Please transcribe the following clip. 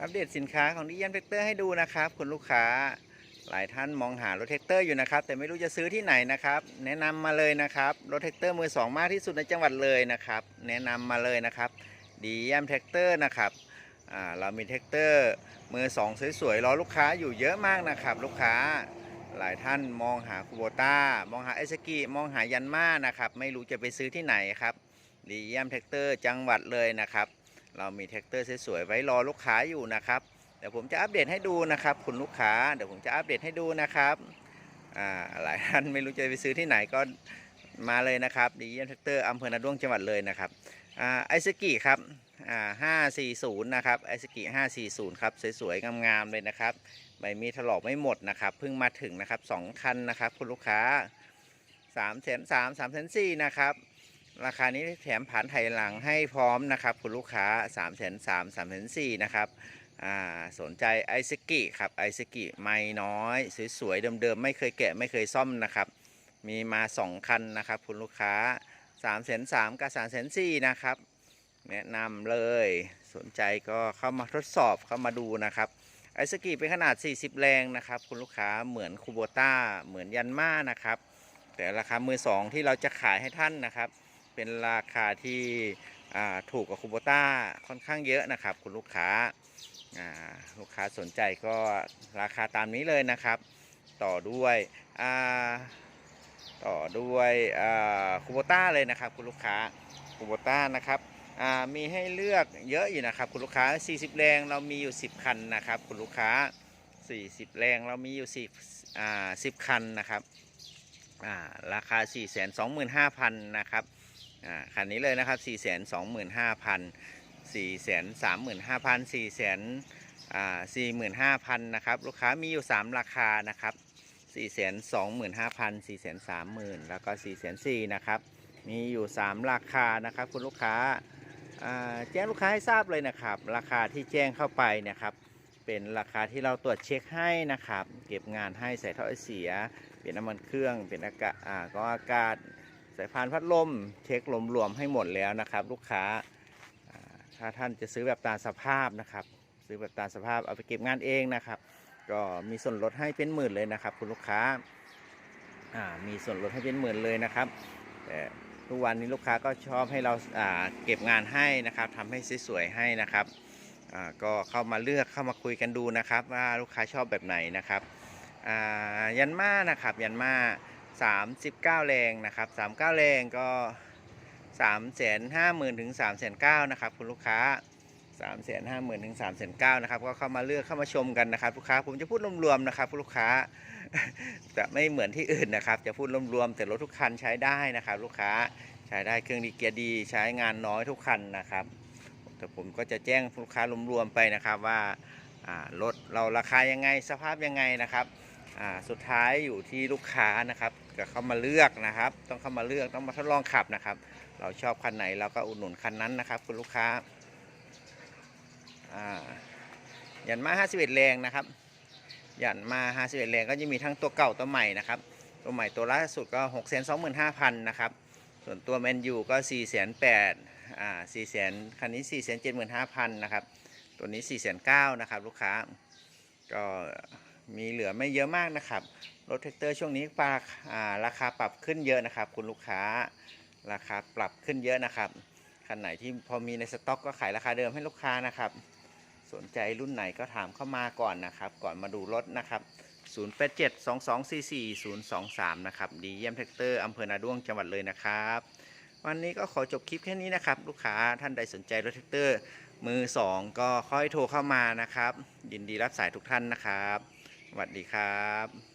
อัปเดตสินค้าของดิยันแท็กเตอร์ให้ดูนะครับ คุณลูกค้าหลายท่านมองหารถแท็กเตอร์อยู่นะครับ แต่ไม่รู้จะซื้อที่ไหนนะครับ แนะนำมาเลยนะครับรถแท็กเตอร์มือสองมากที่สุดในจังหวัดเลยนะครับ แนะนำมาเลยนะครับดิยันแท็กเตอร์นะครับเรามีแท็กเตอร์มือสองสวยๆรอลูกค้าอยู่เยอะมากนะครับ ลูกค้าหลายท่านมองหาคูโบต้ามองหาไอสกิมองหายันมานะครับ ไม่รู้จะไปซื้อที่ไหนครับดีเยี่ยมแท็กเตอร์จังหวัดเลยนะครับ เรามีแท็กเตอร์สวยๆไว้รอลูกค้าอยู่นะครับเดี๋ยวผมจะอัปเดตให้ดูนะครับ คุณลูกค้าเดี๋ยวผมจะอัปเดตให้ดูนะครับอ่าหลายท่านไม่รู้จะไปซื้อที่ไหนก็มาเลยนะครับดีเยี่ยมแท็กเตอร์อำเภอนาด้วงจังหวัดเลยนะครับอ่าไอสกิครับอ่าห้าสี่ศูนย์นะครับไอสกิห้าสี่ศูนย์ครับสวยๆงามๆเลยนะครับไม่มีถลอกไม่หมดนะครับเพิ่งมาถึงนะครับสองคันนะครับคุณลูกค้า3ามแสนสามสามแสนสี่นะครับ ราคานี้แถมผ่านไถหลังให้พร้อมนะครับคุณลูกค้า3ามแสนสามสามแสนสี่นะครับสนใจไอซกิครับไอซกิไม่น้อย สวย ๆ เดิม ๆ ไม่เคยแกะไม่เคยซ่อมนะครับ มีมา 2 คันนะครับคุณลูกค้า3ามแสนสามกับ3ามแสนสี่นะครับ แนะนำเลยสนใจก็เข้ามาทดสอบเข้ามาดูนะครับไอสกีเป็นขนาด 40 แรงนะครับ คุณลูกค้าเหมือนคูโบต้าเหมือนยันมานะครับ แต่ราคามือสองที่เราจะขายให้ท่านนะครับ เป็นราคาที่ถูกกว่าคูโบต้าค่อนข้างเยอะนะครับ คุณลูกค้าลูกค้าสนใจก็ราคาตามนี้เลยนะครับ ต่อด้วยต่อด้วยคูโบต้าเลยนะครับ คุณลูกค้าคูโบต้านะครับมีให้เลือกเยอะอยู่นะครับ คุณลูกค้า 40 แรงเรามีอยู่ 10 คันนะครับ คุณลูกค้า 40 แรงเรามีอยู่10อ่า10 คันนะครับอ่าราคา 4 2 5 0 0 0 นะครับ อ่าคันนี้เลยนะครับ 4 2 5 0 0 0 4 3 5 0 0 4 45,000นะครับ ลูกค้ามีอยู่ 3 ราคานะครับ 4 2 5 0 0 0 4 3 0 0 0แล้วก็ 4 4 0 0นะครับ มีอยู่ 3 ราคานะครับคุณลูกค้าแจ้งลูกค้าให้ทราบเลยนะครับ ราคาที่แจ้งเข้าไปเนะครับ เป็นราคาที่เราตรวจเช็คให้นะครับ เก็บงานให้ใส่ท่อเสีย เปลี่ยนน้ำมันเครื่อง เปลี่ยนอากาศกรองอากาศ สายพานพัดลมเช็คลมรวมให้หมดแล้วนะครับ ลูกค้าถ้าท่านจะซื้อแบบตามสภาพนะครับ ซื้อแบบตามสภาพเอาไปเก็บงานเองนะครับ ก็มีส่วนลดให้เป็นหมื่นเลยนะครับ คุณลูกค้ามีส่วนลดให้เป็นหมื่นเลยนะครับแต่ทุกวันนี้ลูกค้าก็ชอบให้เราเก็บงานให้นะครับทำให้สวยๆให้นะครับก็เข้ามาเลือกเข้ามาคุยกันดูนะครับ ว่าลูกค้าชอบแบบไหนนะครับยันมานะครับยันมา 39 แรงนะครับ 39 แรงก็ 3 5 0 0 0 0ถึง3 9 0 0 0นะครับคุณลูกค้า 3 5 0 0 0 0ถึง3 9 0 0 0นะครับก็เข้ามาเลือกเข้ามาชมกันนะครับลูกค้าผมจะพูดรวมๆนะครับลูกค้าจะไม่เหมือนที่อื่นนะครับ จะพูดรวมๆแต่รถทุกคันใช้ได้นะครับ ลูกค้าใช้ได้เครื่องดีเกียร์ดี ใช้งานน้อยทุกคันนะครับแต่ผมก็จะแจ้งลูกค้ารวมๆไปนะครับว่ารถเราราคายังไงสภาพยังไงนะครับสุดท้ายอยู่ที่ลูกค้านะครับ ก็เข้ามาเลือกนะครับ ต้องเข้ามาเลือกต้องมาทดลองขับนะครับ เราชอบคันไหนเราก็อุดหนุนคันนั้นนะครับ คุณลูกค้าอ่ายันมา 51 แรงนะครับยันมา 51 แรงก็จะมีทั้งตัวเก่าตัวใหม่นะครับ ตัวใหม่ตัวล่าสุดก็ 6 2 5 0 0 0 นะครับ ส่วนตัวแมนยูก็4 8 0 0 0อ่า4 0 0 0 0คันนี้ 4 7 5 0 0 0 นะครับ ตัวนี้ 4 9 0 0 0 นะครับ ลูกค้า ก็ มีเหลือไม่เยอะมากนะครับ รถแท็กเตอร์ช่วงนี้ปราราคาปรับขึ้นเยอะนะครับ คุณลูกค้าราคาปรับขึ้นเยอะนะครับคันไหนที่พอมีในสต็อกก็ขายราคาเดิมให้ลูกค้านะครับ สนใจรุ่นไหนก็ถามเข้ามาก่อนนะครับ ก่อนมาดูรถนะครับ 0872244023 นะครับ ดีเยี่ยมแท็กเตอร์อำเภอนาด้วงจังหวัดเลยนะครับ วันนี้ก็ขอจบคลิปแค่นี้นะครับ ลูกค้าท่านใดสนใจรถแท็กเตอร์มือ 2 ก็ค่อยโทรเข้ามานะครับ ยินดีรับสายทุกท่านนะครับ วัสดีครับ